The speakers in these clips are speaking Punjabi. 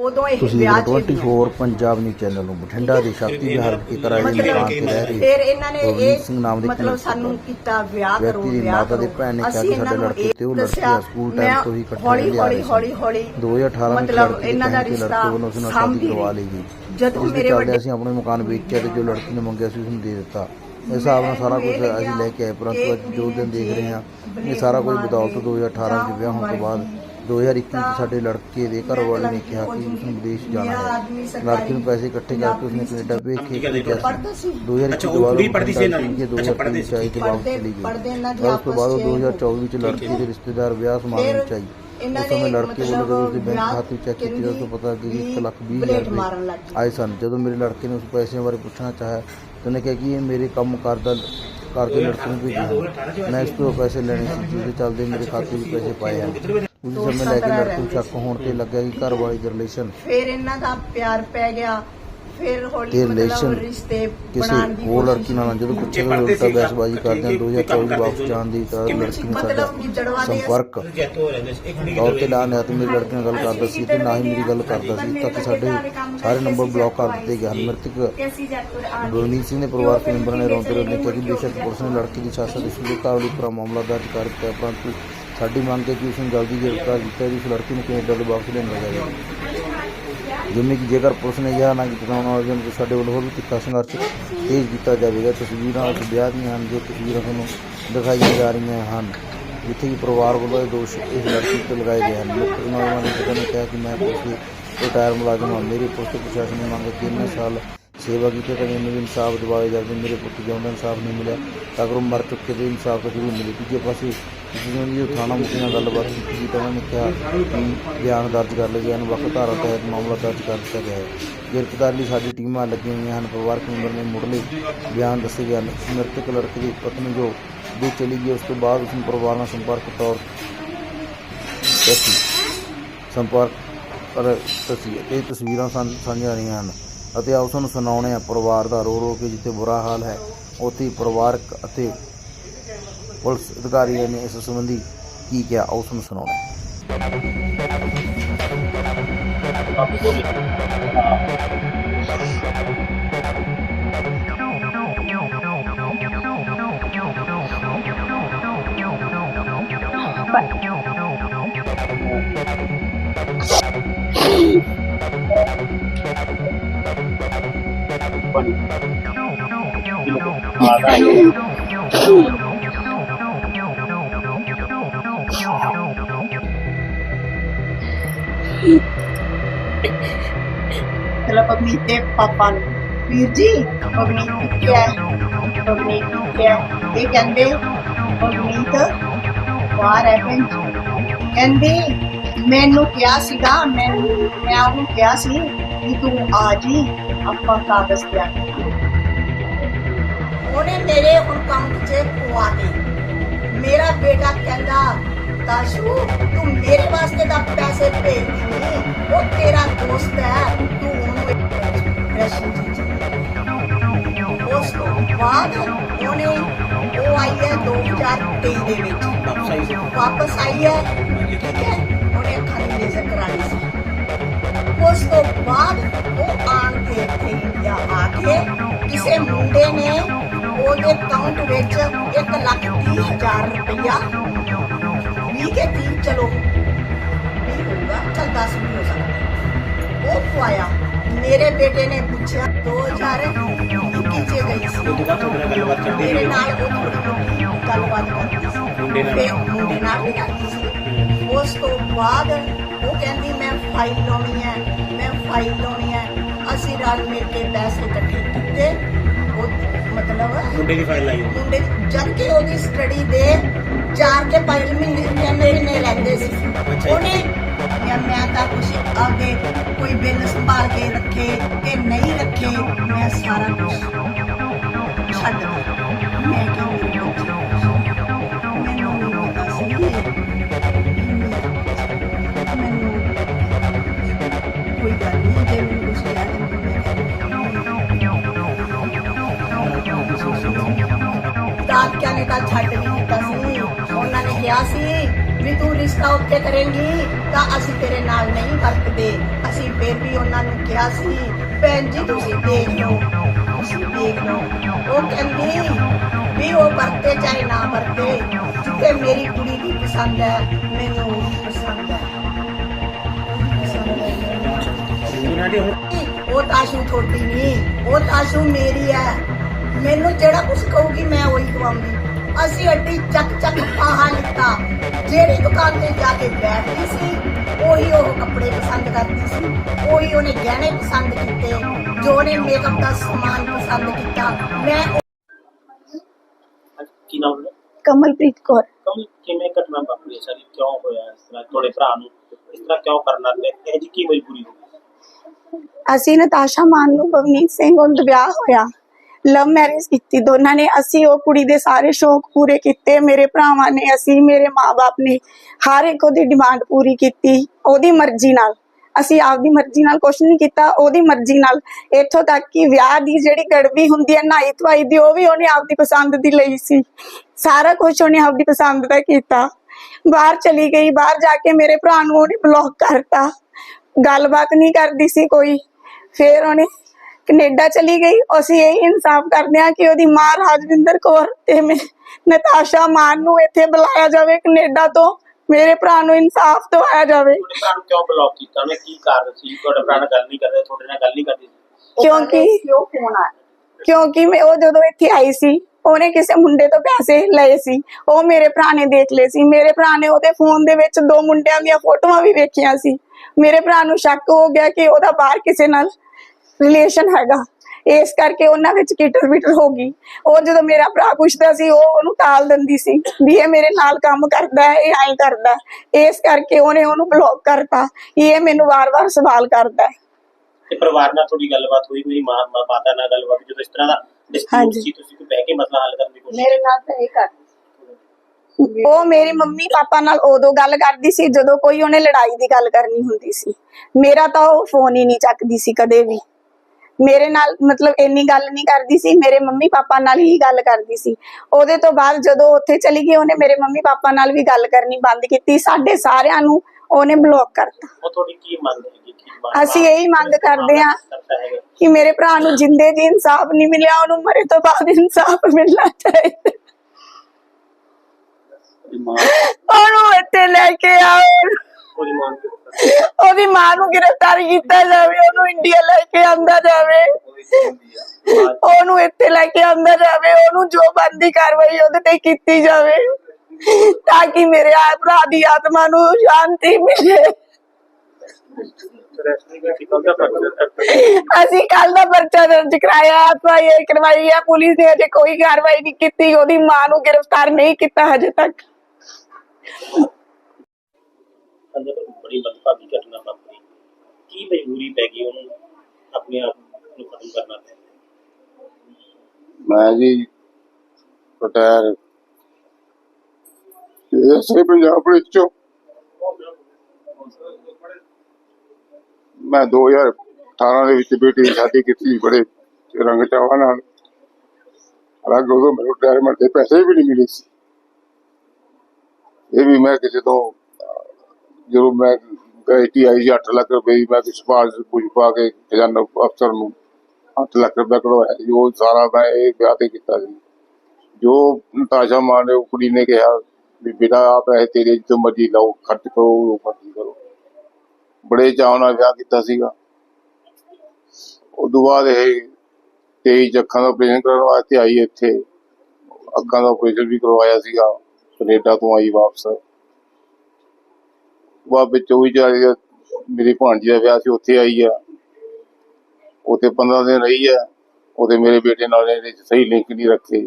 ਉਦੋਂ ਇਹ ਤੁਸੀਂ ਵਿਆਹ 'ਚ 24 ਪੰਜਾਬ ਨਿਊਜ਼ ਚੈਨਲ ਨੂੰ ਬਠਿੰਡਾ ਦੇ ਸ਼ਕਤੀ ਵਿਹਾਰ ਵਿਖੇ ਕਰਾਈ ਦੀ ਦੁਕਾਨ ਤੇ ਰਹਿ ਰਹੀ ਫਿਰ ਇਹਨਾਂ ਨੇ ਇਹ ਦੇ ਮਤਲਬ ਸਾਨੂੰ ਕੀਤਾ ਵਿਆਹ ਕਰੋ ਦੀ ਵਿਆਹ ਮਾਤਾ ਦੇ ਕਰੋ। ਭੈਣ ਨੇ ਕਿਹਾ ਅਸੀਂ ਕਿ ਸਾਡੇ ਇਹਨਾਂ ਨੂੰ ਲੜਕੇ ਇਹ ਤੇ ਉਹ ਲੜਕੀ ਦੱਸਿਆ, ਆ ਸਕੂਲ ਟਾਈਮ ਮੈਂ ਤੋਂ ਹੀ ਇਕੱਠੇ ਹੌਲੀ ਹੌਲੀ ਸੀ। ਹੌਲੀ 2018 ਵਿੱਚ ਮਤਲਬ ਦੇ ਇਹਨਾਂ ਦਾ ਰਿਸ਼ਤਾ ਸਾਂਭੀ ਕਰਵਾ ਲਈ ਗਈ ਜਦੋਂ ਦੇ ਮੇਰੇ ਵੱਡੇ ਅਸੀਂ ਆਪਣਾ ਮਕਾਨ ਵੇਚਿਆ ਤੇ ਜੋ ਲੜਕੀ ਨੇ ਮੰਗਿਆ ਸੀ ਉਸ ਨੂੰ ਦੇ ਦਿੱਤਾ ਇਸ ਹਿਸਾਬ ਨਾਲ ਸਾਰਾ ਕੁਝ ਅਸੀਂ ਲੈ ਕੇ ਆਏ ਪਰੰਤੂ ਅੱਜ ਜੋ ਦਿਨ ਦੇਖ ਰਹੇ ਹਾਂ ਇਹ ਸਾਰਾ ਕੁਝ ਬਦੌਲਤ 2018 ਚ ਵਿਆਹ ਹੋਣ ਤੋਂ ਬਾਅਦ 2021 ਚ ਸਾਡੇ ਲੜਕੇ ਦੇ ਘਰ ਵਾਲੇ ਨੇ ਕਿਹਾ ਕਿ ਉਸ ਨੂੰ ਵਿਦੇਸ਼ ਜਾਣਾ ਹੈ ਲੜਕੀ ਨੂੰ ਪੈਸੇ ਇਕੱਠੇ ਕਰਕੇ ਉਸਨੇ ਕੈਨੇਡਾ ਭੇਜ ਕੇ ਭੇਜਿਆ ਪੜ੍ਹਦਾ ਸੀ ਸੀ 2021 ਅੱਛਾ, ਤੋਂ ਉਹ ਬਾਅਦ ਕੁੜੀ ਪੜ੍ਹਦੀ ਸੀ ਇਹਨਾਂ ਦੀ? ਕਿ ਅੱਛਾ, ਪੜ੍ਹਦੇ 2023 ਸੀ। ਚ ਆਈ ਤੇ ਵਾਪਸ ਪੜ੍ਹਦੇ- ਚਲੀ ਗਈ ਪੜ੍ਹਦੇ ਇਹਨਾਂ ਦੀ ਔਰ ਉਸ ਤੋਂ ਬਾਅਦ ਉਹ ਆਪਸ 'ਚ 2024 ਵਿੱਚ ਲੜਕੀ ਦੇ ਰਿਸ਼ਤੇਦਾਰ ਵਿਆਹ ਸਮਾਗਮ ਫਿਰ ਵਿੱਚ ਆਈ ਇਹਨਾਂ ਉਸ ਸਮੇਂ ਨੇ ਲੜਕੇ ਵੱਲੋਂ ਜਦੋਂ ਉਸਦੇ ਬੈਂਕ ਵਿਆਹ ਖਾਤੇ ਚੈੱਕ ਕੀਤੇ ਤਾਂ ਉਸ ਤੋਂ ਪਤਾ ਕਿ ਕਹਿੰਦੀ 1 ਲੱਖ 20 ਬਲੇਡ ਹਜ਼ਾਰ ਮਾਰਨ ਲੱਗ ਰੁਪਏ ਗਈ। ਆਏ ਸਨ ਜਦੋਂ ਮੇਰੇ ਲੜਕੇ ਨੇ ਉਸ ਪੈਸਿਆਂ ਬਾਰੇ ਪੁੱਛਣਾ ਚਾਹਿਆ ਤਾਂ ਉਹਨੇ ਕਿਹਾ ਕਿ ਇਹ ਮੇਰੇ ਕੰਮ ਕਰਦਾ ਕਰਕੇ ਲੜਕੇ ਨੂੰ ਭੇਜਿਆ ਮੈਂ ਇਸ ਤੋਂ ਪੈਸੇ ਲੈਣੇ ਸੀ, ਜਿਹਦੇ ਚੱਲਦੇ ਮੇਰੇ ਖਾਤੇ ਵਿੱਚ ਪੈਸੇ ਪਾਏ ਹਨ ਉਸ ਸਮੇਂ ਲੈ ਕੇ ਲੜਕੇ ਨੂੰ ਸ਼ੱਕ ਹੋਣ ਤੇ ਲੱਗਿਆ ਕਿ ਘਰ ਵਾਲੀ ਦੇ ਰਿਲੇਸ਼ਨ ਫਿਰ ਇਹਨਾਂ ਦਾ ਪਿਆਰ ਪੈ ਗਿਆ। ਫਿਰ ਹੌਲੀ ਤੇ ਮਤਲਬ ਰਿਸ਼ਤੇ ਕਿਸੇ ਦੀ ਹੋਰ ਲੜਕੀ ਨਾਲ ਜਦੋਂ ਪੁੱਛੇ ਤਾਂ ਪੜ੍ਹਦੇ ਉਲਟਾ ਬਹਿਸਬਾਜ਼ੀ ਕਰਦੇ ਹਨ ਕਿ 2024 ਕੰਮ ਵਾਪਸ ਜਾਣ ਦੀ ਤਾਂ ਲੜਕੀ ਨੂੰ ਸਾਡਾ ਮਤਲਬ ਗਿੱਦੜਵਾ ਦੇ ਸੰਪਰਕ ਜੈਤ ਹੋ ਰਹੇ ਨੇ ਇੱਕ ਮਿੰਟ ਤੌਰ ਤੇ ਲਾ ਲਿਆ ਤੇ ਮੇਰੀ ਲੜਕੀ ਨਾਲ ਗੱਲ ਕਰਦਾ ਸੀ ਤੇ ਨਾ ਹੀ ਮੇਰੀ ਗੱਲ ਕਰਦਾ ਸੀ ਤੱਕ ਸਾਡੇ ਸਾਰੇ ਨੰਬਰ ਬਲੌਕ ਕਰ ਦਿੱਤੇ ਗਏ ਹਨ ਮ੍ਰਿਤਕ ਗੁਰਨੀਤ ਸਿੰਘ ਦੇ ਪਰਿਵਾਰ ਦੇ ਮੈਂਬਰਾਂ ਨੇ ਰੌਂਦੇ ਨੇ ਕਿਹਾ ਕਿ ਬੇਸ਼ੱਕ ਪੁਲਿਸ ਨੇ ਲੜਕੀ ਦੀ ਇਸ ਦੇ ਕਾਰਵਾਈ ਪਰ ਮਾਮਲਾ ਦਰਜ ਕਰ ਦਿੱਤਾ। ਪਰੰਤੂ ਸਾਡੀ ਮੰਗ ਹੈ ਕਿ ਉਸ ਨੂੰ ਜਲਦੀ ਗ੍ਰਿਫਤਾਰ ਕੀਤਾ ਜਾਵੇ ਇਸ ਲੜਕੀ ਨੂੰ ਕੈਨੇਡਾ ਤੋਂ ਵਾਪਸ ਲਿਆਂਦਾ ਜਾਵੇ। ਜਿਵੇਂ ਕਿ ਜੇਕਰ ਪੁਲਿਸ ਨੇ ਇਹ ਨਾ ਕੀਤਾ ਤਾਂ ਉਹਨਾਂ ਵਾਲਿਆਂ ਨੂੰ ਸਾਡੇ ਵੱਲੋਂ ਹੋਰ ਵੀ ਤਿੱਖਾ ਸੰਘਰਸ਼ ਤੇਜ਼ ਕੀਤਾ ਜਾਵੇਗਾ, ਤਸਵੀਰਾਂ ਉਸ ਵਿਆਹ ਦੀਆਂ ਹਨ, ਜੋ ਤਸਵੀਰਾਂ ਤੁਹਾਨੂੰ ਦਿਖਾਈਆਂ ਜਾ ਰਹੀਆਂ ਹਨ, ਜਿੱਥੇ ਕਿ ਪਰਿਵਾਰ ਵੱਲੋਂ ਇਹ ਦੋਸ਼ ਇਸ ਲੜਕੀ ਤੇ ਲਗਾਏ ਗਏ ਹਨ। ਨੌਜਵਾਨ ਨੇ ਕਿਹਾ ਕਿ ਮੈਂ ਪੁਲਿਸ ਦੇ ਰਿਟਾਇਰ ਮੁਲਾਜ਼ਮ ਹਾਂ। ਮੇਰੀ ਪੁਲਿਸ ਤੇ ਪ੍ਰਸ਼ਾਸਨ ਨੇ ਮੰਗ ਕਿ ਇੰਨੇ ਸਾਲ ਸੇਵਾ ਕੀਤੀ ਤਾਂ ਮੈਨੂੰ ਵੀ ਇਨਸਾਫ ਦਿਵਾਇਆ ਜਾਵੇ ਮੇਰੇ ਪੁੱਤ ਜਿਉਂਦਾ ਇਨਸਾਫ ਨਹੀਂ ਮਿਲਿਆ ਤਾਂ ਅਗਰ ਉਹ ਮਰ ਚੁੱਕੇ ਤੇ ਇਨਸਾਫ ਤਾਂ ਜ਼ਰੂਰ ਮਿਲੇ ਦੂਜੇ ਪਾਸੇ ਜਦੋਂ ਜੀ ਥਾਣਾ ਮੁਖੀ ਨਾਲ ਗੱਲਬਾਤ ਕੀਤੀ ਗਈ ਤਾਂ ਉਹਨਾਂ ਨੇ ਕਿਹਾ ਕਿ ਬਿਆਨ ਦਰਜ ਕਰ ਲਿਆ ਗਿਆ ਹਨ ਵੱਖ ਧਾਰਾ ਤਹਿਤ ਮਾਮਲਾ ਦਰਜ ਕਰ ਦਿੱਤਾ ਗਿਆ ਹੈ ਗ੍ਰਿਫਤਾਰ ਲਈ ਸਾਡੀ ਟੀਮਾਂ ਲੱਗੀਆਂ ਹੋਈਆਂ ਹਨ ਪਰਿਵਾਰਕ ਮੈਂਬਰ ਨੇ ਮੁੱਢਲੇ ਬਿਆਨ ਦੱਸੇ ਗਏ ਹਨ ਮ੍ਰਿਤਕ ਲੜਕੇ ਦੀ ਪਤਨੀ ਜੋ ਦੇ ਚਲੀ ਗਈ ਉਸ ਤੋਂ ਬਾਅਦ ਉਸ ਨੂੰ ਪਰਿਵਾਰ ਨਾਲ ਸੰਪਰਕ ਤੌਰ ਤੇ ਸੀ ਸੰਪਰਕ ਪਰ ਤਸਵੀਰ ਇਹ ਤਸਵੀਰਾਂ ਸਾਂ- ਸਾਂਝੀਆਂ ਰਹੀਆਂ ਹਨ ਅਤੇ ਆਓ ਤੁਹਾਨੂੰ ਸੁਣਾਉਣੇ ਆ ਪਰਿਵਾਰ ਦਾ ਰੋ ਰੋ ਕੇ ਜਿੱਥੇ ਬੁਰਾ ਹਾਲ ਹੈ, ਉੱਥੇ ਪਰਿਵਾਰਕ ਅਤੇ ਪੁਲਿਸ ਅਧਿਕਾਰੀਆਂ ਨੇ ਇਸ ਸੰਬੰਧੀ ਕੀ ਕਿਹਾ, ਆਓ ਤੁਹਾਨੂੰ ਸੁਣਾਉਣੇ ਆ। ਮਤਲਬ ਪਵਨੀਤ ਦੇ ਪਾਪਾ ਨੂੰ ਵੀਰ ਜੀ ਪਵਨੀਤ ਕਿੱਥੇ ਹੈ ਪਵਨੀਤ ਕਿੱਥੇ ਹੈ ਇਹ ਕਹਿੰਦੇ ਪਵਨੀਤ ਬਾਹਰ ਹੈ ਭੈਣ ਜੀ। ਮੈਨੂੰ ਕਿਹਾ ਸੀਗਾ, ਮੈਂ ਮੈਂ ਉਹਨੂੰ ਕਿਹਾ ਸੀ ਕਿ ਤੂੰ ਆ ਜੀ, ਆਪਾਂ ਕਾਗਜ਼ ਤਿਆਰ ਉਹਨੇ ਮੇਰੇ ਅਕਾਊਂਟ 'ਚ ਪਵਾ ਦੇ ਮੇਰਾ ਬੇਟਾ ਕਹਿੰਦਾ ਤਾਸ਼ੂ ਤੂੰ ਮੇਰੇ ਵਾਸਤੇ ਤਾਂ ਪੈਸੇ ਭੇਜਦੀ ਨਹੀਂ ਉਹ ਤੇਰਾ ਦੋਸਤ ਹੈ ਤੂੰ ਉਹਨੂੰ ਰਸ਼ੀ ਜੀ ਉਸ ਤੋਂ ਬਾਅਦ ਉਹਨੇ ਉਹ ਆਈ ਹੈ 2023 ਦੇ ਵਿੱਚ। ਵਾਪਸ ਆਈ ਵਾਪਸ ਆਈ ਹੈ। ਠੀਕ ਹੈ। ਉਹਨੇ ਅੱਖਾਂ ਦੀ ਲੇਜ਼ਰ ਕਰਾਈ ਸੀ। ਉਸ ਤੋਂ ਬਾਅਦ ਉਹ ਆਣ ਕੇ ਇੱਥੇ ਇੰਡੀਆ ਆ ਕੇ ਕਿਸੇ ਮੁੰਡੇ ਨੇ ਉਹਦੇ ਅਕਾਊਂਟ ਵਿੱਚ 1 ਲੱਖ ਤੀਹ ਹਜ਼ਾਰ ਰੁਪਇਆ ਵੀਹ ਕੇ ਤੀਹ, ਚਲੋ, ਵੀਹ ਹੋਊਗਾ, ਚਲ 10 ਵੀ ਹੋ ਸਕਦਾ। ਉਹ ਖਵਾਇਆ। ਮੇਰੇ ਬੇਟੇ ਨੇ ਪੁੱਛਿਆ 2021 ਚ ਗਈ ਸੀ। ਗੱਲਬਾਤ ਕਰਦੇ ਮੇਰੇ ਨਾਲ ਉਹ ਥੋੜੀ ਗੱਲਬਾਤ ਕਰਦੀ ਸੀ। ਮੁੰਡੇ ਨਾਲ? ਮੁੰਡੇ ਨਾਲ ਵੀ ਕਰਦੀ ਸੀ ਉਸ ਤੋਂ ਬਾਅਦ ਉਹ ਕਹਿੰਦੀ, ਮੈਂ ਫਾਈਲ ਲਾਉਣੀ ਹੈ, ਮੈਂ ਫਾਈਲ ਲਾਉਣੀ ਹੈ। ਅਸੀਂ ਰਲ ਮਿਲ ਕੇ ਪੈਸੇ ਇਕੱਠੇ ਕੀਤੇ। ਮੁੰਡੇ ਦੀ ਫਾਈਲ ਲਾਈ ਮੁੰਡੇ ਦੀ- ਜਦ ਕਿ ਉਹਦੀ ਸਟੱਡੀ ਦੇ 4 ਕੇ 5 ਮਹੀਨੇ ਤਿੰਨ ਮਹੀਨੇ ਲੱਗਦੇ ਸੀ। ਅੱਛਾ। ਉਹਨੇ ਜਾਂ ਮੈਂ ਤਾਂ ਕੁਛ ਆਪਦੇ ਕੋਈ ਬਿੱਲ ਸੰਭਾਲ ਕੇ ਰੱਖੇ ਕਿ ਨਹੀਂ ਰੱਖੇ ਮੈਂ ਸਾਰਾ ਕੁਝ ਛੱਡ ਦਿੱਤਾ। ਮੈਂ ਕਿਹਾ ਮੇਰੇ ਬੱਚੇ ਤਾਂ ਛੱਡ ਵੀ ਦਿੱਤਾ ਸੀ। ਉਹਨਾਂ ਨੇ ਕਿਹਾ ਸੀ ਵੀ ਤੂੰ ਰਿਸ਼ਤਾ ਉੱਤੇ ਕਰੇਂਗੀ ਤਾਂ ਅਸੀਂ ਤੇਰੇ ਨਾਲ ਨਹੀਂ ਵਰਤ ਦੇਖਦੇ ਅਸੀਂ ਫਿਰ ਵੀ ਉਹਨਾਂ ਨੂੰ ਕਿਹਾ ਸੀ ਭੈਣ ਜੀ ਤੁਸੀਂ ਦੇਖ ਲਓ ਤੁਸੀਂ ਦੇਖ ਲਓ। ਉਹ ਕਹਿੰਦੀ ਵੀ ਉਹ ਵਰਤੇ ਚਾਹੇ ਨਾ ਵਰਤੇ ਜਿੱਤੇ ਮੇਰੀ ਕੁੜੀ ਦੀ ਪਸੰਦ ਹੈ ਮੈਨੂੰ ਉਹ ਪਸੰਦ ਹੈ। ਉਹਨਾਂ ਦੇ ਉਹ ਤਾਸ਼ੂ ਥੋੜੀ ਨਹੀਂ ਉਹ ਤਾਸ਼ੂ ਮੇਰੀ ਹੈ। ਮੈਨੂੰ ਜਿਹੜਾ ਕੁਝ ਕਹੂਗੀ ਮੈਂ ਉਹੀ ਕਵਾਉਂਗੀ। ਅਸੀਂ ਅੱਡੀ ਚੱਕ ਚੱਕ ਪਾਹਾ ਲਿੱਤਾ। ਜਿਹੜੀ ਦੁਕਾਨ ਤੇ ਜਾ ਕੇ ਬੈਠਦੀ ਸੀ ਉਹੀ ਉਹ ਕੱਪੜੇ ਪਸੰਦ ਕਰਦੀ ਸੀ। ਉਹੀ ਉਹਨੇ ਗਹਿਣੇ ਪਸੰਦ ਕੀਤੇ। ਜੋ ਉਹਨੇ ਮੇਕਅਪ ਦਾ ਸਮਾਨ ਪਸੰਦ ਕੀਤਾ ਮੈਂ ਕੀ ਨਾਮ ਹੈ? ਕਮਲਪ੍ਰੀਤ ਕੌਰ। ਕਮ ਕਿਵੇਂ ਘਟਨਾ ਵਾਪਰੀ ਹੈ ਸਾਰੀ? ਕਿਉਂ ਹੋਇਆ ਇਸ ਤਰ੍ਹਾਂ? ਤੁਹਾਡੇ ਭਰਾ ਨੂੰ ਇਸ ਤਰ੍ਹਾਂ ਕਿਉਂ ਕਰਨਾ ਪਿਆ ਇਹ ਜੀ ਕੀ ਮਜਬੂਰੀ ਹੋ ਗਈ? ਅਸੀਂ ਨਤਾਸ਼ਾ ਮਾਨ ਨੂੰ ਪਵਨੀਤ ਸਿੰਘ ਉਹਨਾਂ ਦਾ ਵਿਆਹ ਹੋਇਆ। ਲਵ ਮੈਰਿਜ ਕੀਤੀ ਦੋਨਾਂ ਨੇ। ਅਸੀਂ ਉਹ ਕੁੜੀ ਦੇ ਸਾਰੇ ਸ਼ੌਕ ਪੂਰੇ ਕੀਤੇ। ਮੇਰੇ ਭਰਾਵਾਂ ਨੇ, ਅਸੀਂ, ਮੇਰੇ ਮਾਪੇ ਨੇ ਹਰ ਇੱਕ ਉਹਦੀ ਡਿਮਾਂਡ ਪੂਰੀ ਕੀਤੀ ਉਹਦੀ ਮਰਜ਼ੀ ਨਾਲ। ਅਸੀਂ ਆਪਦੀ ਮਰਜ਼ੀ ਨਾਲ ਕੁਝ ਨਹੀਂ ਕੀਤਾ, ਉਹਦੀ ਮਰਜ਼ੀ ਨਾਲ। ਇੱਥੋਂ ਤੱਕ ਕਿ ਵਿਆਹ ਦੀ ਜਿਹੜੀ ਗੜਬੀ ਹੁੰਦੀ ਹੈ, ਨਾਈ ਧਵਾਈ ਦੀ, ਉਹ ਵੀ ਉਹਨੇ ਆਪਦੀ ਪਸੰਦ ਦੀ ਲਈ ਸੀ। ਸਾਰਾ ਕੁਝ ਉਹਨੇ ਆਪਦੀ ਪਸੰਦ ਦਾ ਕੀਤਾ। ਬਾਹਰ ਚਲੀ ਗਈ, ਬਾਹਰ ਜਾ ਕੇ ਮੇਰੇ ਭਰਾ ਨੂੰ ਉਹਨੇ ਬਲੌਕ ਕਰਤਾ। ਗੱਲਬਾਤ ਨਹੀਂ ਕਰਦੀ ਸੀ ਕੋਈ। ਫੇਰ ਉਹਨੇ ਕੈਨੇਡਾ ਚਲੀ ਗਈ। ਅਸੀਂ ਇਹ ਇਨਸਾਫ ਕਰਦੇ ਹਾਂ ਕਿ ਉਹਦੀ ਮਾਂ ਰਾਜਵਿੰਦਰ ਕੌਰ ਤੇ ਮੈਂ ਨਤਾਸ਼ਾ ਮਾਨ ਨੂੰ ਇੱਥੇ ਬੁਲਾਇਆ ਜਾਵੇ ਕੈਨੇਡਾ ਤੋਂ। ਮੇਰੇ ਭਰਾ ਨੂੰ ਇਨਸਾਫ ਦਿਵਾਇਆ ਜਾਵੇ। ਤੁਹਾਡੇ ਭਰਾ ਨੂੰ ਕਿਉਂ ਬਲੌਕ ਕੀਤਾ? ਉਹਨੇ ਕੀ ਕਾਰਨ ਸੀ? ਤੁਹਾਡੇ ਭਰਾ ਨਾਲ ਗੱਲ ਨਹੀਂ ਕਰਦੇ ਤੁਹਾਡੇ ਨਾਲ ਗੱਲ ਨਹੀਂ ਕਰਦੀ ਸੀ। ਕਿਉਂਕਿ ਕਿਉਂ ਫੋਨ ਆਇਆ ਕਿਉਂਕਿ ਮੈਂ ਉਹ ਜਦੋਂ ਇੱਥੇ ਆਈ ਸੀ ਉਹਨੇ ਕਿਸੇ ਮੁੰਡੇ ਤੋਂ ਪੈਸੇ ਲਏ ਸੀ। ਉਹ ਮੇਰੇ ਭਰਾ ਨੇ ਦੇਖ ਲਏ ਸੀ। ਮੇਰੇ ਭਰਾ ਨੇ ਉਹਦੇ ਫੋਨ ਦੇ ਵਿੱਚ ਦੋ ਮੁੰਡਿਆਂ ਦੀਆਂ ਫੋਟੋਆਂ ਵੀ ਵੇਖੀਆਂ ਸੀ। ਮੇਰੇ ਭਰਾ ਨੂੰ ਸ਼ੱਕ ਹੋ ਗਿਆ ਕਿ ਉਹਦਾ ਬਾਹਰ ਕਿਸੇ ਨਾਲ ਰਿਲੇਸ਼ਨ ਹੈਗਾ। ਇਸ ਕਰਕੇ ਉਹਨਾਂ ਵਿੱਚ ਕਿਟਰ ਬਿਟਰ ਹੋ ਗਈ। ਉਹ ਜਦੋਂ ਮੇਰਾ ਭਰਾ ਪੁੱਛਦਾ ਸੀ ਉਹ ਉਹਨੂੰ ਟਾਲ ਦਿੰਦੀ ਸੀ ਵੀ ਇਹ ਮੇਰੇ ਨਾਲ ਕੰਮ ਕਰਦਾ ਹੈ ਇਹ ਐਂ ਕਰਦਾ। ਇਸ ਕਰਕੇ ਉਹਨੇ ਉਹਨੂੰ ਬਲੌਕ ਕਰਤਾ ਇਹ ਮੈਨੂੰ ਵਾਰ-ਵਾਰ ਸਵਾਲ ਕਰਦਾ ਹੈ। ਤੇ ਪਰਿਵਾਰ ਨਾਲ ਥੋੜੀ ਗੱਲਬਾਤ ਹੋਈ ਮੇਰੀ ਮਾਂ ਮਾਤਾ ਨਾਲ ਗੱਲਬਾਤ ਜਦੋਂ ਇਸ ਤਰ੍ਹਾਂ ਦਾ ਡਿਸਪਿਊਟ। ਸੀ ਤੁਸੀਂ ਕੋਈ ਬਹਿ ਕੇ ਮਸਲਾ ਹੱਲ ਕਰਨ ਦੀ ਕੋਸ਼ਿਸ਼ ਮੇਰੇ ਨਾਲ ਤਾਂ ਇਹ ਕਰਦੀ ਉਹ ਮੇਰੀ ਮੰਮੀ ਪਾਪਾ ਨਾਲ ਉਦੋਂ ਗੱਲ ਕਰਦੀ ਸੀ ਜਦੋਂ ਕੋਈ ਉਹਨੇ ਲੜਾਈ ਦੀ ਗੱਲ ਕਰਨੀ ਹੁੰਦੀ ਸੀ। ਮੇਰਾ ਤਾਂ ਉਹ ਫੋਨ ਹੀ ਨਹੀਂ ਚੱਕਦੀ ਸੀ ਕਦੇ ਵੀ। ਮੇਰੇ ਨਾਲ ਮਤਲਬ ਇੰਨੀ ਗੱਲ ਨਹੀਂ ਕਰਦੀ ਸੀ ਮੇਰੇ ਮੰਮੀ ਪਾਪਾ ਨਾਲ ਹੀ ਗੱਲ ਕਰਦੀ ਸੀ। ਉਹਦੇ ਤੋਂ ਬਾਅਦ ਜਦੋਂ ਉੱਥੇ ਚਲੀ ਗਈ ਉਹਨੇ ਮੇਰੇ ਮੰਮੀ ਪਾਪਾ ਨਾਲ ਵੀ ਗੱਲ ਕਰਨੀ ਬੰਦ ਕੀਤੀ। ਸਾਡੇ ਸਾਰਿਆਂ ਨੂੰ ਉਹਨੇ ਬਲੌਕ ਕਰਤਾ। ਉਹ ਤੁਹਾਡੀ ਕੀ ਮੰਗ ਹੈਗੀ ਕੀ ਮੰਗ- ਅਸੀਂ ਇਹੀ ਮੰਗ ਕਰਦੇ ਹੈਗਾ? ਕਿ ਮੇਰੇ ਭਰਾ ਨੂੰ ਜਿੰਦੇ ਜੀ ਇਨਸਾਫ ਨਹੀਂ ਮਿਲਿਆ ਉਹਨੂੰ ਮਰੇ ਤੋਂ ਬਾਅਦ ਇਨਸਾਫ ਮਿਲਣਾ ਚਾਹੀਦਾ। ਉਹਨੂੰ ਇੱਥੇ ਲੈ ਕੇ ਆਓ ਮੰਗ ਉਹਦੀ ਮਾਂ ਨੂੰ ਗ੍ਰਿਫਤਾਰ ਕੀਤਾ ਜਾਵੇ, ਉਹਨੂੰ ਇੰਡੀਆ ਲੈ ਕੇ ਆਂਦਾ ਜਾਵੇ। ਉਹਨੂੰ ਇੱਥੇ ਲੈ ਕੇ ਆਂਦਾ ਜਾਵੇ, ਉਹਨੂੰ ਜੋ ਬੰਦੀ ਕਾਰਵਾਈ ਉਹਦੇ ਤੇ ਕੀਤੀ ਜਾਵੇ, ਤਾਂ ਕਿ ਮੇਰੇ ਆ ਭਰਾ ਦੀ ਆਤਮਾ ਨੂੰ ਸ਼ਾਂਤੀ ਮਿਲੇ। ਅਸੀਂ ਕੱਲ ਦਾ ਪਰਚਾ ਦਰਜ ਕਰਾਇਆ ਐਫਆਈ ਆਰ ਕਰਵਾਈ ਆ, ਪੁਲਿਸ ਨੇ ਅਜੇ ਕੋਈ ਕਾਰਵਾਈ ਨਹੀਂ ਕੀਤੀ, ਉਹਦੀ ਮਾਂ ਨੂੰ ਗ੍ਰਿਫਤਾਰ ਨਹੀਂ ਕੀਤਾ ਹਜੇ ਤੱਕ। ਅੰਦਰ ਬੜੀ ਮੰਦਭਾਗੀ ਘਟਨਾ ਵਾਪਰੀ। ਕੀ ਮਜਬੂਰੀ ਪੈ ਗਈ ਉਹਨੂੰ? ਆਪਣੇ ਆਪ ਨੂੰ ਖਤਮ ਕਰਨਾ ਪਿਆ ਮੈਂ ਜੀ ਰਿਟਾਇਰ ਇਸੇ ਪੰਜਾਬ ਪੁਲਿਸ ਚੋਂ ਮੈਂ 2018 ਦੇ ਵਿੱਚ ਬੇਟੀ ਦੀ ਸ਼ਾਦੀ ਕੀਤੀ ਬੜੇ ਰੰਗ ਚਾਵਾਂ ਨਾਲ। ਹਾਲਾਂਕਿ ਉਦੋਂ ਮੈਨੂੰ ਰਿਟਾਇਰਮੈਂਟ ਦੇ ਪੈਸੇ ਵੀ ਨਹੀਂ ਮਿਲੇ ਸੀ। ਇਹ ਵੀ ਮੈਂ ਕਿਸੇ ਤੋਂ ਜਦੋਂ ਮੈਂ ਗਾਇਟੀ ਆਈ ਸੀ 8 ਲੱਖ ਰੁਪਏ ਦੀ, ਮੈਂ ਕਿਸੇ ਸਿਫਾਰਿਸ਼ ਕੁਝ ਪਾ ਕੇ ਖਜ਼ਾਨਾ ਅਫਸਰ ਨੂੰ 8 ਲੱਖ ਰੁਪਏ ਕਢਵਾਇਆ ਸੀ। ਉਹ ਸਾਰਾ ਮੈਂ ਇਹ ਵਿਆਹ ਤੇ ਕੀਤਾ ਸੀ। ਜੋ ਨਤਾਸ਼ਾ ਮਾਂ ਨੇ ਉਹ ਕੁੜੀ ਨੇ ਕਿਹਾ ਵੀ ਬੇਟਾ ਆ ਪੈਸੇ ਤੇਰੇ ਜਿੱਥੋਂ ਮਰਜ਼ੀ ਲਓ, ਖਰਚ ਕਰੋ ਉਹ ਮਰਜ਼ੀ ਕਰੋ। ਬੜੇ ਚਾਅ ਨਾਲ ਵਿਆਹ ਕੀਤਾ ਸੀਗਾ। ਉਦੋਂ ਬਾਅਦ ਇਹ ਤੇਈ ਅੱਖਾਂ ਦਾ ਆਪਰੇਸ਼ਨ ਕਰਨ ਵਾਸਤੇ ਆਈ ਇੱਥੇ। ਅੱਖਾਂ ਦਾ ਆਪਰੇਸ਼ਨ ਵੀ ਕਰਵਾਇਆ ਸੀਗਾ, ਕੈਨੇਡਾ ਤੋਂ ਆਈ ਵਾਪਸ। ਵਿੱਚ ਉਹ ਵੀ ਜਾਰੀ ਮੇਰੀ ਭਾਣਜੀ ਦਾ ਵਿਆਹ ਸੀ ਉੱਥੇ ਆਈ ਆ। ਉੱਥੇ 15 ਦਿਨ ਰਹੀ ਆ। ਉਹਦੇ ਮੇਰੇ ਬੇਟੇ ਨਾਲ ਇਹਨੇ ਸਹੀ ਲਿੰਕ ਨਹੀਂ ਰੱਖੇ।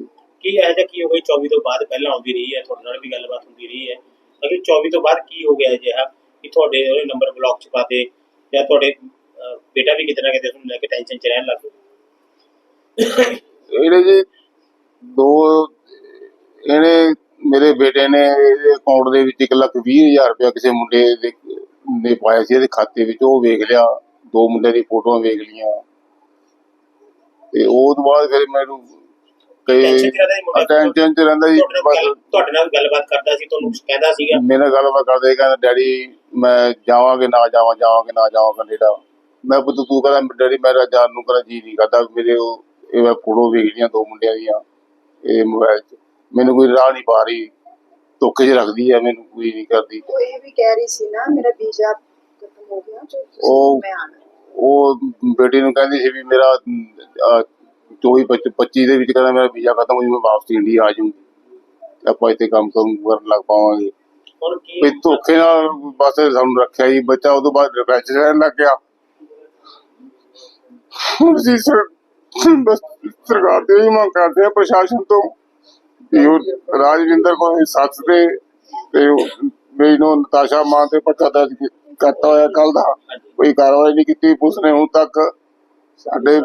ਕੀ ਇਹੋ ਜਿਹਾ ਕੀ ਹੋ ਗਿਆ? 24 ਤੋਂ ਬਾਅਦ ਪਹਿਲਾਂ ਆਉਂਦੀ ਰਹੀ ਹੈ ਤੁਹਾਡੇ ਨਾਲ ਵੀ ਗੱਲਬਾਤ ਹੁੰਦੀ ਰਹੀ ਹੈ। ਅਗਰ 24 ਤੋਂ ਬਾਅਦ ਕੀ ਹੋ ਗਿਆ ਅਜਿਹਾ ਕਿ ਤੁਹਾਡੇ ਉਹਨੇ ਨੰਬਰ ਬਲੌਕ ਚ ਪਾਤੇ ਜਾਂ ਤੁਹਾਡੇ ਬੇਟਾ ਵੀ ਕਿਤੇ ਨਾ ਕਿਤੇ ਉਹਨੂੰ ਲੈ ਕੇ ਟੈਨਸ਼ਨ ਚ ਰਹਿਣ ਲੱਗ ਇਹਨੇ ਜੀ ਦੋ ਇਹਨੇ ਮੇਰੇ ਬੇਟੇ ਨੇ ਅਕਾਊਂਟ ਦੇ ਵਿੱਚ 1 ਲੱਖ ਵੀਹ ਹਜ਼ਾਰ ਰੁਪਇਆ ਕਿਸੇ ਮੁੰਡੇ ਦੇ ਨੇ ਪਾਇਆ ਸੀ ਇਹਦੇ ਖਾਤੇ ਵਿੱਚ। ਉਹ ਵੇਖ ਲਿਆ ਦੋ ਮੁੰਡੇ ਦੀ ਫੋਟੋਆਂ ਵੇਖ ਲਈਆਂ। ਤੇ ਉਹ ਤੋਂ ਬਾਅਦ ਫਿਰ ਮੈਨੂੰ ਕਈ Tension 'ਚ ਰਹਿੰਦਾ ਜੀ ਤੁਹਾਡੇ ਨਾਲ ਗੱਲਬਾਤ ਕਰਦਾ ਸੀ ਤੁਹਾਨੂੰ ਕਹਿੰਦਾ ਸੀਗਾ? ਮੇਰੇ ਨਾਲ ਗੱਲਬਾਤ ਕਰਦੇ ਕਹਿੰਦਾ ਡੈਡੀ ਮੈਂ ਜਾਵਾਂਗੇ ਨਾ ਜਾਵਾਂ ਜਾਵਾਂਗੇ ਨਾ ਜਾਵਾਂ ਕੈਨੇਡਾ। ਮੈਂ ਪੁੱਤ ਤੂੰ ਕਹਿੰਦਾ ਡੈਡੀ ਮੇਰਾ ਜਾਣ ਨੂੰ ਕਹਿੰਦਾ ਜੀ ਨਹੀਂ ਕਰਦਾ। ਮੇਰੇ ਉਹ ਇਹ ਮੈਂ ਫੋਟੋ ਵੇਖਦੀਆਂ ਦੋ ਮੁੰਡਿਆਂ ਦੀਆਂ ਇਹ ਮੋਬਾਈਲ 'ਚ। ਮੈਨੂੰ ਕੋਈ ਰਾਹ ਨਹੀਂ ਪਾ ਰਹੀ। ਧੋਖੇ 'ਚ ਰੱਖਦੀ ਹੈ ਮੈਨੂੰ ਕੋਈ ਨਹੀਂ ਕਰਦੀ। ਉਹ ਇਹ ਵੀ ਕਹਿ ਰਹੀ ਸੀ ਨਾ ਮੇਰਾ ਵੀਜ਼ਾ ਖਤਮ ਹੋ ਗਿਆ ਜੋ ਉਹ- ਮੈਂ ਆਣਾ। ਉਹ ਬੇਟੀ ਨੂੰ ਕਹਿੰਦੀ ਸੀ ਵੀ ਮੇਰਾ 24 25 ਦੇ ਵਿੱਚ ਕਹਿੰਦਾ ਮੇਰਾ ਵੀਜ਼ਾ ਖਤਮ ਹੋ ਜੂ ਮੈਂ ਵਾਪਸ ਇੰਡੀਆ ਆ ਜਾਊਂਗੀ। ਆਪਾਂ ਇੱਥੇ ਕੰਮ ਕੰਮ ਕਰਨ ਲੱਗ ਪਾਵਾਂਗੇ। ਵੀ ਧੋਖੇ ਨਾਲ ਬਸ ਸਾਨੂੰ ਰੱਖਿਆ ਜੀ ਬੱਚਾ ਉਦੋਂ ਬਾਅਦ ਡਿਪਰੈਸ਼ਨ ਰਹਿਣ ਲੱਗ ਗਿਆ। ਹੁਣ ਅਸੀਂ ਸਰ- ਬਸ ਸਰਕਾਰ ਤੇ ਹੀ ਮੰਗ ਕਰਦੇ ਆ ਪ੍ਰਸ਼ਾਸਨ ਤੋਂ ਕਿ ਉਹ ਰਾਜਵਿੰਦਰ ਕੋਲ ਸੱਚ ਤੇ ਤੇ ਉਹ ਮੇਰੀ ਨੂੰ ਨਤਾਸ਼ਾ ਮਾਂ ਤੇ ਪਰਚਾ ਦਰਜ ਕੀ- ਕਰਤਾ ਹੋਇਆ ਕੱਲ ਦਾ। ਕੋਈ ਕਾਰਵਾਈ ਨਹੀਂ ਕੀਤੀ। ਪੁਲਿਸ ਨੇ ਹੁਣ ਤੱਕ ਸਾਡੇ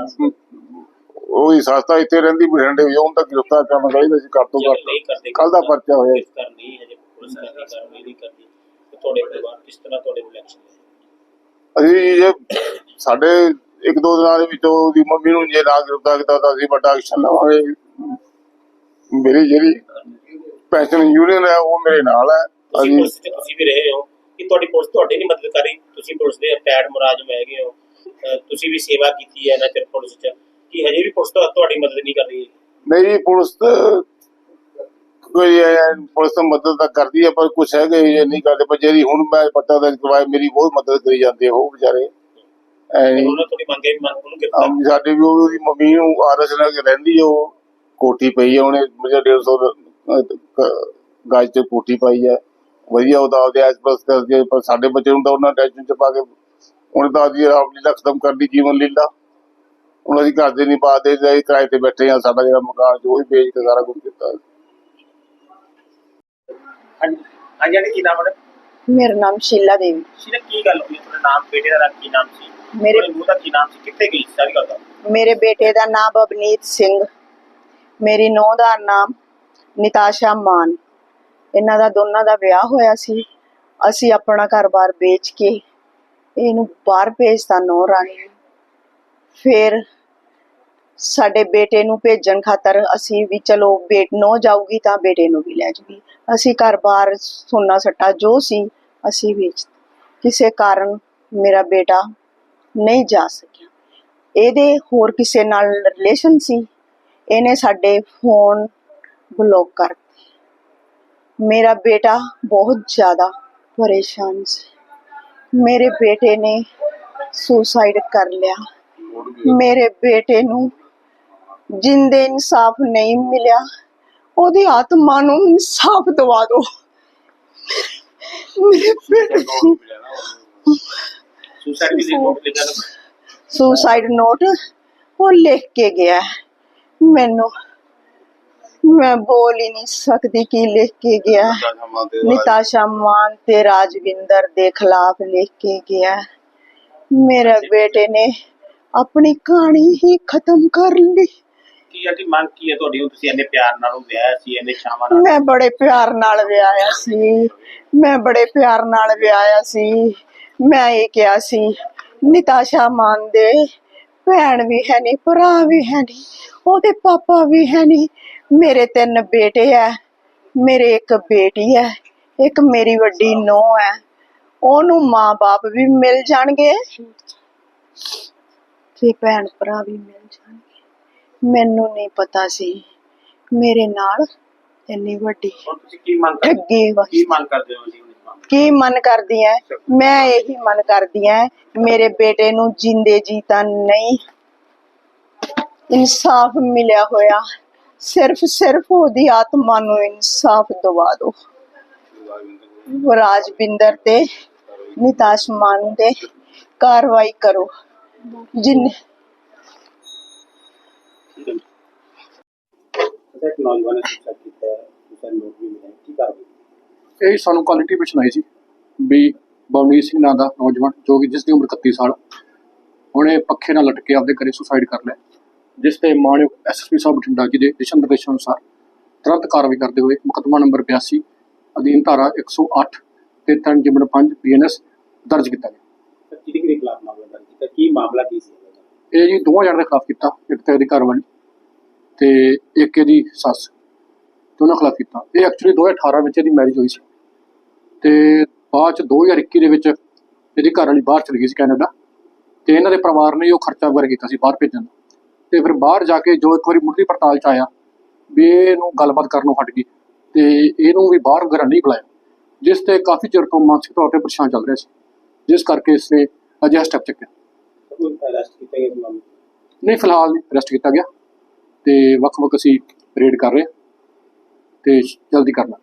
ਉਹ ਹੀ ਸੰਸਥਾ ਇੱਥੇ ਰਹਿੰਦੀ ਬਠਿੰਡੇ ਵੀ ਹੁਣ ਤੱਕ ਗ੍ਰਿਫਤਾਰ ਕਰਨਾ ਚਾਹੀਦਾ ਸੀ ਘੱਟ ਤੋਂ ਜੇ ਘੱਟ ਕੱਲ ਦਾ ਪਰਚਾ ਹੋਇਆ। ਜੇ ਤੇ ਅਸੀਂ ਇਹ ਸਾਡੇ ਇੱਕ ਦੋ ਦਿਨਾਂ ਦੇ ਵਿੱਚ ਉਹਦੀ ਮੰਮੀ ਨੂੰ ਜੇ ਨਾ ਗ੍ਰਿਫਤਾਰ ਕੀਤਾ ਤਾਂ ਅਸੀਂ ਵੱਡਾ ਐਕਸ਼ਨ ਲਵਾਂਗੇ। ਮੇਰੀ ਜਿਹੜੀ ਪੈਨਸ਼ਨ ਯੂਨੀਅਨ ਹੈ ਉਹ ਮੇਰੇ ਨਾਲ ਹੈ। ਤੁਸੀਂ ਅਸੀਂ ਪੁਲਿਸ 'ਚ ਤੁਸੀਂ ਵੀ ਰਹੇ ਹੋ। ਕਿ ਤੁਹਾਡੀ ਪੁਲਿਸ ਤੁਹਾਡੀ ਨਹੀਂ ਮਦਦ ਕਰੀ ਤੁਸੀਂ ਪੁਲਿਸ ਦੇ ਅਟੈਡ ਮੁਲਾਜ਼ਮ ਹੈਗੇ ਹੋ। ਅਹ ਤੁਸੀਂ ਵੀ ਸੇਵਾ ਕੀਤੀ ਹੈ ਨਾ ਚਿਰ ਪੁਲਿਸ 'ਚ। ਕਿ ਹਜੇ ਵੀ ਪੁਲਿਸ ਤੁਹਾ- ਤੁਹਾਡੀ ਮਦਦ ਨਹੀਂ ਕਰ ਰਹੀ? ਨਹੀਂ ਪੁਲਿਸ ਤਾਂ ਕੋਈ ਇਹ ਪੁਲਿਸ ਤਾਂ ਮਦਦ ਤਾਂ ਕਰਦੀ ਹੈ ਪਰ ਕੁਛ ਹੈਗੇ ਇਹ ਨਹੀਂ ਕਰਦੇ। ਪਰ ਜਿਹੜੀ ਹੁਣ ਮੈਂ ਪਤਾ ਦਰਜ ਕਰਵਾਇਆ ਮੇਰੀ ਬਹੁਤ ਮਦਦ ਕਰੀ ਜਾਂਦੇ ਆ ਉਹ ਵਿਚਾਰੇ। ਐ ਨਹੀਂ ਉਹਨਾਂ ਤੁਹਾਡੀ ਮੰਗੇ ਵੀ ਮੰਗ ਉਹਨੂੰ ਗ੍ਰਿਫਤਾਰ ਆਮ ਸਾਡੇ ਵੀ ਉਹਦੀ ਮੰਮੀ ਨੂੰ ਆਰਐਸ ਨਾਲ ਰਹਿੰਦੀ ਆ ਉਹ। ਕੋਠੀ ਪਈ ਆ ਉਹਨੇ ਮੇਰੇ 150 ਗਾਜ ਤੇ ਕੋਠੀ ਪਾਈ ਆ। ਵਧੀਆ ਉਹਦਾ ਉਹਦੇ ਐਸਪ੍ਰੈਸ ਕਰਕੇ ਪਰ ਸਾਡੇ ਬੱਚੇ ਨੂੰ ਤਾਂ ਉਹਨਾਂ ਟੈਨਸ਼ਨ ਚ ਪਾ ਕੇ ਉਹਨੇ ਤਾਂ ਅੱਜ ਆਪਣੀ ਲੀਲਾ ਖਤਮ ਕਰ ਦੀ ਜੀਵਨ ਲੀਲਾ। ਉਹਨਾਂ ਦੀ ਘਰ ਦੇ ਨਹੀਂ ਪਾਦੇ ਜਾਈ ਕਿਰਾਏ ਤੇ ਬੈਠੇ ਆ ਸਾਡਾ ਜਿਹੜਾ ਮਕਾਨ ਜੋ ਹੀ ਵੇਚ ਕੇ ਸਾਰਾ ਕੁਝ ਕੀਤਾ। ਹਾਂਜੀ ਹਾਂਜੀ ਕੀ ਨਾਮ ਹੈ ਮੇਰਾ ਨਾਮ ਸ਼ੀਲਾ ਦੇਵੀ। ਸ਼ੀਲਾ ਕੀ ਗੱਲ ਹੋਈ? ਤੁਹਾਡਾ ਨਾਮ ਬੇਟੇ ਦਾ ਨਾਮ ਕੀ ਨਾਮ ਸੀ? ਮੇਰੇ- ਨੂੰਹ ਦਾ ਕੀ ਨਾਮ ਸੀ? ਕਿੱਥੇ ਗਈ? ਸਾਰੀ ਗੱਲ? ਦਾ ਮੇਰੇ ਬੇਟੇ ਦਾ ਨਾਮ ਬਬਨੀਤ ਸਿੰਘ। ਮੇਰੀ ਨੂੰਹ ਦਾ ਨਾਮ ਨਿਤਾਸ਼ਾ ਮਾਨ। ਇਹਨਾਂ ਦਾ ਦੋਨਾਂ ਦਾ ਵਿਆਹ ਹੋਇਆ ਸੀ। ਅਸੀਂ ਆਪਣਾ ਘਰ-ਬਾਰ ਵੇਚ ਕੇ ਇਹਨੂੰ ਬਾਹਰ ਭੇਜਤਾ ਨੌ ਰਾਣੀ ਫਿਰ ਸਾਡੇ ਬੇਟੇ ਨੂੰ ਭੇਜਣ ਖਾਤਰ ਅਸੀਂ ਵੀ ਚਲੋ ਬੇਟ ਨੋ ਜਾਊਗੀ ਤਾਂ ਬੇਟੇ ਨੂੰ ਵੀ ਲੈ ਜੂਗੀ। ਅਸੀਂ ਘਰ-ਬਾਰ ਸੋਨਾ ਸੱਟਾ ਜੋ ਸੀ ਅਸੀਂ ਵੇਚ ਕਿਸੇ ਕਾਰਨ ਮੇਰਾ ਬੇਟਾ ਨਹੀਂ ਜਾ ਸਕਿਆ। ਇਹਦੇ ਹੋਰ ਕਿਸੇ ਨਾਲ ਰਿਲੇਸ਼ਨ ਸੀ? ਇਹਨੇ ਸਾਡੇ ਫੋਨ ਬਲੌਕ ਕਰ ਦਿੱਤੇ ਮੇਰਾ ਬੇਟਾ ਬਹੁਤ ਜ਼ਿਆਦਾ ਪਰੇਸ਼ਾਨ ਸੀ। ਮੇਰੇ ਬੇਟੇ ਨੇ ਸੁਸਾਈਡ ਕਰ ਲਿਆ। ਮੇਰੇ ਬੇਟੇ ਨੂੰ ਜਿੰਦੇ ਇਨਸਾਫ ਨਹੀਂ ਮਿਲਿਆ ਉਹਦੀ ਆਤਮਾ ਨੂੰ ਇਨਸਾਫ ਦਵਾ ਦਿਓ ਮੇਰੇ ਬੇਟੇ ਨੂੰ ਸੁਸਾਈਡ ਦੀ ਲਿਖਿਆ ਨੋਟ ਉਹ ਲਿਖ ਕੇ ਗਿਆ। ਮੈਨੂੰ ਮੈਂ ਬੋਲ ਹੀ ਨਹੀਂ ਸਕਦੀ ਕੀ ਲਿਖ ਕੇ ਗਿਆ। ਨਿਤਾਸ਼ਾ ਮਾਨ ਤੇ ਰਾਜਵਿੰਦਰ ਦੇ ਖਿਲਾਫ ਲਿਖ ਕੇ ਗਿਆ। ਮੇਰੇ ਬੇਟੇ ਨੇ ਆਪਣੀ ਕਹਾਣੀ ਹੀ ਖਤਮ ਕਰ ਲਈ। ਕੀ ਆਂਟੀ ਮੰਗ ਕੀ ਹੈ ਤੁਹਾਡੀ? ਹੁਣ ਤੁਸੀਂ ਇੰਨੇ ਪਿਆਰ ਨਾਲ ਉਹ ਵਿਆਹਿਆ ਸੀ ਇੰਨੇ ਚਾਵਾਂ ਨਾਲ ਮੈਂ ਬੜੇ ਪਿਆਰ ਨਾਲ ਵਿਆਹਿਆ ਸੀ। ਮੈਂ ਬੜੇ ਪਿਆਰ ਨਾਲ ਵਿਆਹਿਆ ਸੀ। ਮੈਂ ਇਹ ਕਿਹਾ ਸੀ ਨਿਤਾਸ਼ਾ ਮਾਨ ਦੇ ਭੈਣ ਵੀ ਹੈ ਨਹੀਂ ਭਰਾ ਵੀ ਹੈ ਨਹੀਂ ਉਹਦੇ ਪਾਪਾ ਵੀ ਹੈ ਨਹੀਂ ਮੇਰੇ ਤਿੰਨ ਬੇਟੇ ਐ ਮੇਰੇ ਇੱਕ ਬੇਟੀ ਹੈ ਇੱਕ ਮੇਰੀ ਵੱਡੀ ਨੂੰਹ ਹੈ ਉਹਨੂੰ ਮਾਂ-ਬਾਪ ਵੀ ਮਿਲ ਜਾਣਗੇ। ਤੇ ਭੈਣ ਭਰਾ ਵੀ ਮਿਲ ਜਾਣਗੇ। ਮੈਨੂੰ ਨਹੀਂ ਪਤਾ ਸੀ ਮੇਰੇ ਨਾਲ ਇੰਨੀ ਵੱਡੀ ਕੀ ਮੰਗ ਕਰਦੇ ਹੋ ਜੀ? ਕੀ ਮਨ ਕਰਦੀ ਐ? ਮੈਂ ਇਹੀ ਮਨ ਕਰਦੀ ਐ ਮੇਰੇ ਬੇਟੇ ਨੂੰ ਜਿੰਦੇ ਜੀ ਤਾਂ ਨਹੀਂ। ਇਨਸਾਫ ਮਿਲਿਆ ਹੋਇਆ। ਸਿਰਫ ਸਿਰਫ ਉਹਦੀ ਆਤਮਾ ਨੂੰ ਇਨਸਾਫ ਦਵਾ ਦਿਓ ਰਾਜਵਿੰਦਰ ਤੇ ਨਿਤਾਸ਼ ਮਾਨ ਦੇ ਕਾਰਵਾਈ ਕਰੋ। ਜਿਨ ਇੱਕ ਨੌਜਵਾਨ ਨੇ ਕੀਤਾ ਹੈ ਵੀ ਮਿਲਿਆ ਕੀ ਕਰਦੇ ਇਹ ਸਾਨੂੰ ਕੁਆਲਿਟੀ ਵਿੱਚ ਆਈ ਸੀ ਵੀ ਬਵਨੀਤ ਸਿੰਘ ਨਾਂ ਦਾ ਨੌਜਵਾਨ ਜੋ ਕਿ ਜਿਸ ਦੀ ਉਮਰ 31 ਸਾਲ ਉਹਨੇ ਪੱਖੇ ਨਾਲ ਲਟਕੇ ਆਪਦੇ ਘਰੇ ਸੁਸਾਈਡ ਕਰ ਲਿਆ। ਜਿਸ ਤੇ ਮਾਨਯੋਗ ਐਸਐਸਪੀ ਸਾਹਿਬ ਬਠਿੰਡਾ ਜੀ ਦੇ ਦਿਸ਼ਾ ਨਿਰਦੇਸ਼ਾਂ ਅਨੁਸਾਰ ਤੁਰੰਤ ਕਾਰਵਾਈ ਕਰਦੇ ਹੋਏ ਮੁਕੱਦਮਾ ਨੰਬਰ 82 ਅਧੀਨ ਧਾਰਾ 108 ਤੇ 3 ਜਿਮਨ 5 ਬੀਐਨਐਸ ਦਰਜ ਕੀਤਾ ਗਿਆ। ਕਿਹਦੇ ਕਿਹਦੇ ਖਿਲਾਫ ਮਾਮਲਾ ਦਰਜ ਕੀਤਾ? ਕੀ ਮਾਮਲਾ ਕੀ ਸੀ? ਇਹਦਾ? ਇਹ ਜੀ ਦੋਵਾਂ ਜਣਿਆਂ ਦੇ ਖਿਲਾਫ ਕੀਤਾ ਇੱਕ ਤੇ ਉਹਦੀ ਘਰ ਵਾਲੀ ਤੇ ਇੱਕ ਇਹਦੀ ਸੱਸ ਦੋਨਾਂ ਖਿਲਾਫ ਕੀਤਾ। ਇਹ ਐਕਚੁਅਲੀ 2018 ਵਿੱਚ ਇਹਦੀ ਮੈਰਿਜ ਹੋਈ ਸੀ। ਤੇ ਬਾਅਦ ਚ 2021 ਦੇ ਵਿੱਚ ਇਹਦੀ ਘਰ ਵਾਲੀ ਬਾਹਰ ਚਲੀ ਗਈ ਸੀ ਕੈਨੇਡਾ ਤੇ ਇਹਨਾਂ ਦੇ ਪਰਿਵਾਰ ਨੇ ਉਹ ਖਰਚਾ ਵਗੈਰਾ ਕੀਤਾ ਸੀ ਬਾਹਰ ਭੇਜਣ ਦਾ। ਤੇ ਫਿਰ ਬਾਹਰ ਜਾ ਕੇ ਜੋ ਇੱਕ ਵਾਰੀ ਮੁੱਢਲੀ ਪੜਤਾਲ ਚ ਆਇਆ ਵੀ ਇਹਨੂੰ ਗੱਲਬਾਤ ਕਰਨੋਂ ਹਟ ਗਈ ਤੇ ਇਹਨੂੰ ਵੀ ਬਾਹਰ ਵਗੈਰਾ ਨਹੀਂ ਬੁਲਾਇਆ ਜਿਸ ਤੇ ਕਾਫੀ ਚਿਰ ਤੋਂ ਮਾਨਸਿਕ ਤੌਰ ਤੇ ਪਰੇਸ਼ਾਨ ਚੱਲ ਰਿਹਾ ਸੀ ਜਿਸ ਕਰਕੇ ਇਸਨੇ ਅਜਿਹਾ ਸਟੈਪ ਚੱਕਿਆ? ਨਹੀਂ ਫਿਲਹਾਲ ਨਹੀਂ ਅਰੈਸਟ ਕੀਤਾ ਗਿਆ ਤੇ ਵੱਖ-ਵੱਖ ਅਸੀਂ ਰੇਡ ਕਰ ਰਹੇ ਤੇ ਜਲਦੀ ਕਰਨਾ।